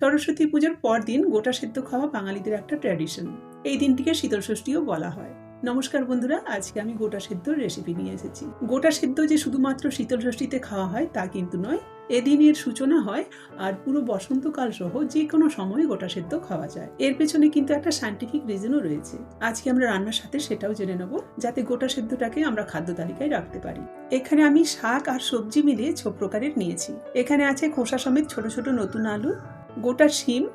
সরস্বতী পুজোর পর দিন গোটা সেদ্ধ খাওয়া বাঙালিদের একটা ট্র্যাডিশন এই দিনটিকে শীতল ষষ্ঠীও বলা হয়। নমস্কার বন্ধুরা, আজকে আমি গোটা সেদ্ধর রেসিপি নিয়ে এসেছি। গোটা সেদ্ধ যে শুধুমাত্র শীতল ষষ্ঠীতে খাওয়া হয় তা কিন্তু নয়, এদিনের সূচনা হয় আর পুরো বসন্তকাল সহ যে কোনো সময় গোটা সেদ্ধ খাওয়া যায়। এর পেছনে কিন্তু একটা সাইন্টিফিক রিজনও রয়েছে। আজকে আমরা রান্নার সাথে সেটাও জেনে নেব, যাতে গোটা সেদ্ধটাকে আমরা খাদ্য তালিকায় রাখতে পারি। এখানে আমি শাক আর সবজি মিলিয়ে ছো প্রকারের নিয়েছি। এখানে আছে খোসা সমেত ছোট ছোট নতুন আলু গোটা শিম,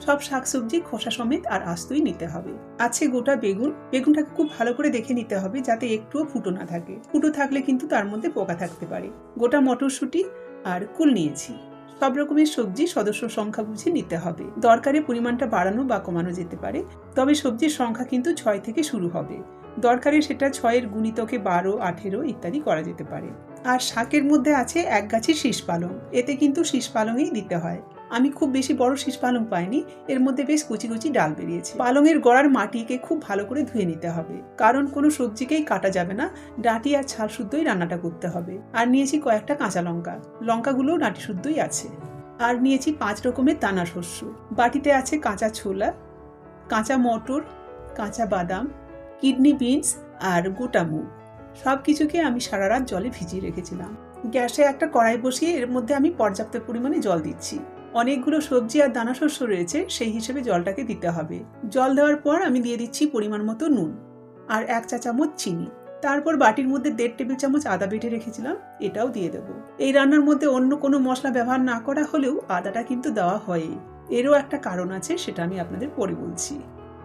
সব শাকসবজি, খোসা সমেত আর আস্তই নিতে হবে। আছে গোটা বেগুন। বেগুনটাকে খুব ভালো করে দেখে নিতে হবে যাতে একটুও ফুটো না থাকে। ফুটো থাকলে কিন্তু তার মধ্যে পোকা থাকতে পারে। গোটা মটরশুঁটি আর কুল নিয়েছি। সব রকমের সবজি সদস্য সংখ্যা বুঝে নিতে হবে। দরকারে পরিমাণটা বাড়ানো বা কমানো যেতে পারে। তবে সবজির সংখ্যা কিন্তু ছয় থেকে শুরু হবে। দরকারে সেটা ছয়ের গুণিতকে বারো, আঠেরো ইত্যাদি করা যেতে পারে। আর শাকের মধ্যে আছে এক গাছি শীষ পালং। এতে কিন্তু শীষ পালংই দিতে হয়। আমি খুব বেশি বড় শীষ পালং পাইনি। এর মধ্যে বেশ কুচি কুচি ডাল বেরিয়েছে। পালংয়ের গোড়ার মাটিকে খুব ভালো করে ধুয়ে নিতে হবে। কারণ কোনো সবজিকেই কাটা যাবে না। ডাঁটি আর ছাল শুদ্ধই রান্নাটা করতে হবে। আর নিয়েছি কয়েকটা কাঁচা লঙ্কা। লঙ্কাগুলোও ডাঁটি শুদ্ধই আছে। আর নিয়েছি পাঁচ রকমের দানা শস্য। বাটিতে আছে কাঁচা ছোলা, কাঁচা মটর, কাঁচা বাদাম, কিডনি বিনস আর গোটা মুগ। সব কিছুকে আমি সারা রাত জলে ভিজিয়ে রেখেছিলাম। গ্যাসে একটা কড়াই বসিয়ে এর মধ্যে আমি পর্যাপ্ত পরিমাণে জল দিচ্ছি। অনেকগুলো সবজি আর দানা শস্য রয়েছে, সেই হিসেবে জলটাকে দিতে হবে। জল দেওয়ার পর আমি দিয়ে দিচ্ছি পরিমাণ মতো নুন আর এক চা চামচ চিনি। তারপর বাটির মধ্যে দেড় টেবিল চামচ আদা বেটে রেখেছিলাম, এটাও দিয়ে দেবো। এই রান্নার মধ্যে অন্য কোনো মশলা ব্যবহার না করা হলেও আদাটা কিন্তু দেওয়া হয় এরও একটা কারণ আছে, সেটা আমি আপনাদের পরে বলছি।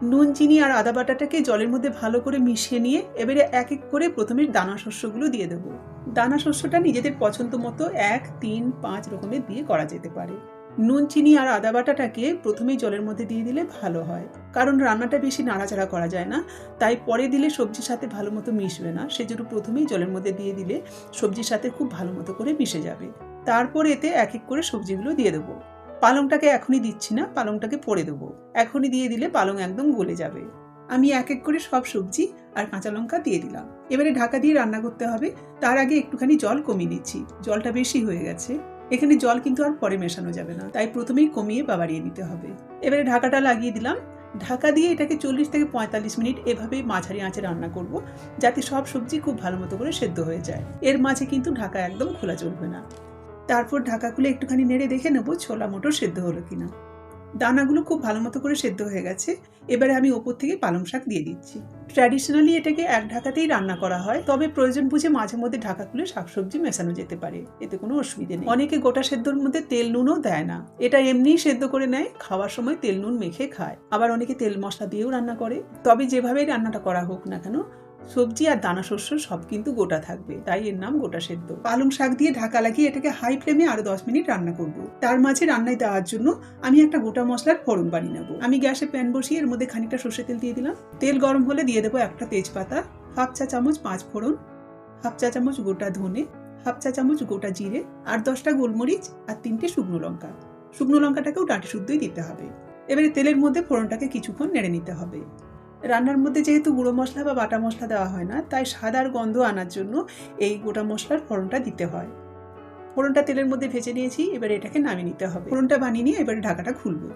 নুন, চিনি আর আদা বাটাটাকে জলের মধ্যে ভালো করে মিশিয়ে নিয়ে এবারে এক এক করে প্রথমে দানা শস্যগুলো দিয়ে দেবো। দানা শস্যটা নিজেদের পছন্দ মতো এক, তিন, পাঁচ রকমের দিয়ে করা যেতে পারে। নুন, চিনি আর আদা বাটাটাকে প্রথমেই জলের মধ্যে দিয়ে দিলে ভালো হয়। কারণ রান্নাটা বেশি নাড়াচাড়া করা যায় না, তাই পরে দিলে সবজির সাথে ভালো মতো মিশবে না। সেজন্য প্রথমেই জলের মধ্যে দিয়ে দিলে সবজির সাথে খুব ভালো মতো করে মিশে যাবে। তারপর এতে এক এক করে সবজিগুলো দিয়ে দেবো। পালংটাকে এখনই দিচ্ছি না, পালংটাকে পরে দেবো। এখনই দিয়ে দিলে পালং একদম গলে যাবে। আমি এক এক করে সব সবজি আর কাঁচা লঙ্কা দিয়ে দিলাম। এবারে ঢাকা দিয়ে রান্না করতে হবে। তার আগে একটুখানি জল কমিয়ে দিচ্ছি জলটা বেশি হয়ে গেছে। এখানে জল কিন্তু আর পরে মেশানো যাবে না। তাই প্রথমেই কমিয়ে বা বাড়িয়ে নিতে হবে। এবারে ঢাকাটা লাগিয়ে দিলাম। ঢাকা দিয়ে এটাকে চল্লিশ থেকে পঁয়তাল্লিশ মিনিট এভাবেই মাঝারি আঁচে রান্না করব, যাতে সব সবজি খুব ভালো মতো করে সেদ্ধ হয়ে যায়। এর মাঝে কিন্তু ঢাকা একদম খোলা চলবে না। তারপর ঢাকা খুলে একটুখানি নেড়ে দেখে নেব ছোলা মোটর সেদ্ধ হলো কিনা। দানাগুলো খুব ভালো মতো করে সেদ্ধ হয়ে গেছে। এবারে আমি ওপর থেকে পালং শাক দিয়ে দিচ্ছি। ট্র্যাডিশনালি এটাকে এক ঢাকাতেই রান্না করা হয়, তবে প্রয়োজন বুঝে মাঝে মধ্যে ঢাকা খুলে শাকসবজি মেশানো যেতে পারে। এতে কোনো অসুবিধে নেই। অনেকে গোটা সেদ্ধর মধ্যে তেল নুনও দেয় না। এটা এমনিই সেদ্ধ করে নেয়, খাওয়ার সময় তেল নুন মেখে খায়। আবার অনেকে তেল মশলা দিয়েও রান্না করে। তবে যেভাবেই রান্নাটা করা হোক না কেন সবজি আর দানা শস্য সব কিন্তু গোটা থাকবে, তাই এর নাম গোটা সেদ্ধ। পালং শাক দিয়ে ঢাকা লাগিয়ে এটাকে হাই ফ্লেমে আরও দশ মিনিট রান্না করব। তার মাঝে রান্নায় দেওয়ার জন্য আমি একটা গোটা মশলার ফোড়ন বানিয়ে নেব। আমি গ্যাসে প্যান বসিয়ে এর মধ্যে খানিকটা সর্ষে তেল দিয়ে দিলাম। তেল গরম হলে দিয়ে দেবো একটা তেজপাতা, হাফ চা চামচ পাঁচ ফোড়ন, হাফ চা চামচ গোটা ধনে, হাফ চা চামচ গোটা জিরে আর দশটা গোলমরিচ আর তিনটে শুকনো লঙ্কা। শুকনো লঙ্কাটাকেও ডাঁটি শুদ্ধই দিতে হবে। এবারে তেলের মধ্যে ফোড়নটাকে কিছুক্ষণ নেড়ে নিতে হবে। রান্নার মধ্যে যেহেতু গুঁড়ো মশলা বা বাটা মশলা দেওয়া হয় না, তাই সাদার গন্ধ আনার জন্য এই গোটা মশলার ফোড়নটা দিতে হয়। ফোড়নটা তেলের মধ্যে ভেজে নিয়েছি, এবারে এটাকে নামিয়ে নিতে হবে। ফোড়নটা বানিয়ে নিয়ে এবারে ঢাকাটা খুলবো।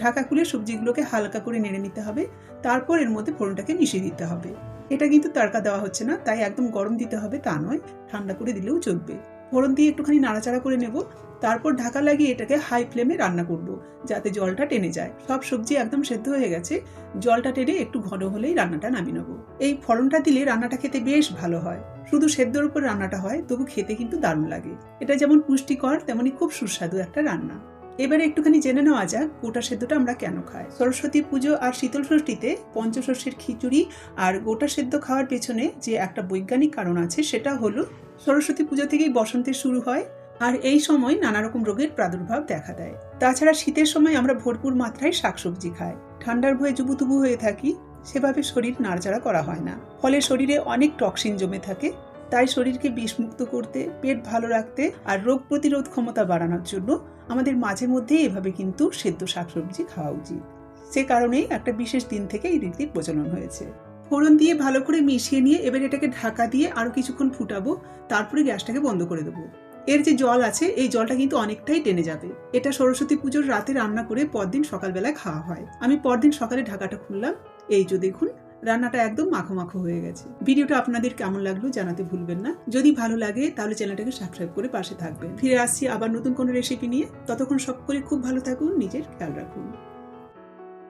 ঢাকা খুলে সবজিগুলোকে হালকা করে নেড়ে নিতে হবে, তারপর এর মধ্যে ফোড়নটাকে মিশিয়ে দিতে হবে। এটা কিন্তু তড়কা দেওয়া হচ্ছে না, তাই একদম গরম দিতে হবে তা নয়, ঠান্ডা করে দিলেও চলবে। ফোড়ন দিয়ে একটুখানি নাড়াচাড়া করে নেব, তারপর ঢাকা লাগিয়ে এটাকে হাই ফ্লেমে রান্না করব, যাতে জলটা টেনে যায়। সব সবজি একদম সেদ্ধ হয়ে গেছে, জলটা টেনে একটু ঘন হলেই রান্নাটা নামিয়ে নেব। এই ফোড়নটা দিলে রান্নাটা খেতে বেশ ভালো হয়। শুধু সেদ্ধর উপর রান্নাটা হয়, তবু খেতে কিন্তু দারুণ লাগে। এটা যেমন পুষ্টিকর, তেমনই খুব সুস্বাদু একটা রান্না। এবারে একটুখানি জেনে নেওয়া যাক গোটা সেদ্ধটা আমরা কেন খাই। সরস্বতী পুজো আর শীতল ষষ্ঠীতে পঞ্চশস্যের খিচুড়ি আর গোটা সেদ্ধ খাওয়ার পেছনে যে একটা বৈজ্ঞানিক কারণ আছে, সেটা হলো সরস্বতী পুজো থেকেই বসন্তের শুরু হয় আর এই সময় নানা রকম রোগের প্রাদুর্ভাব দেখা দেয়। তাছাড়া শীতের সময় আমরা ভরপুর মাত্রায় শাকসবজি খাই। ঠান্ডার ভয়ে জুবুতুবু হয়ে থাকি, সেভাবে শরীর নাড়াচাড়া করা হয় না। ফলে শরীরে অনেক টক্সিন জমে থাকে, তাই শরীরকে বিষমুক্ত করতে, পেট ভালো রাখতে আর রোগ প্রতিরোধ ক্ষমতা বাড়ানোর জন্য আমাদের মাঝে মধ্যে এভাবে কিন্তু সেদ্ধ শাকসবজি খাওয়া উচিত। সে কারণেই একটা বিশেষ দিন থেকে এই রীতির প্রচলন হয়েছে। ফোড়ন দিয়ে ভালো করে মিশিয়ে নিয়ে এবার এটাকে ঢাকা দিয়ে আরও কিছুক্ষণ ফুটাবো, তারপরে গ্যাসটাকে বন্ধ করে দেবো। এর যে জল আছে, এই জলটা কিন্তু অনেকটাই টেনে যাবে। এটা সরস্বতী পুজোর রাতে রান্না করে পরদিন সকালবেলায় খাওয়া হয়। আমি পরদিন সকালে ঢাকাটা খুললাম। এই যে দেখুন রান্নাটা একদম মাখো মাখো হয়ে গেছে। ভিডিওটা আপনাদের কেমন লাগল জানাতে ভুলবেন না। যদি ভালো লাগে, তাহলে চ্যানেলটাকে সাবস্ক্রাইব করে পাশে থাকবেন। ফিরে আসছি আবার নতুন কোনো রেসিপি নিয়ে। ততক্ষণ সকলে খুব ভালো থাকুন, নিজের খেয়াল রাখুন।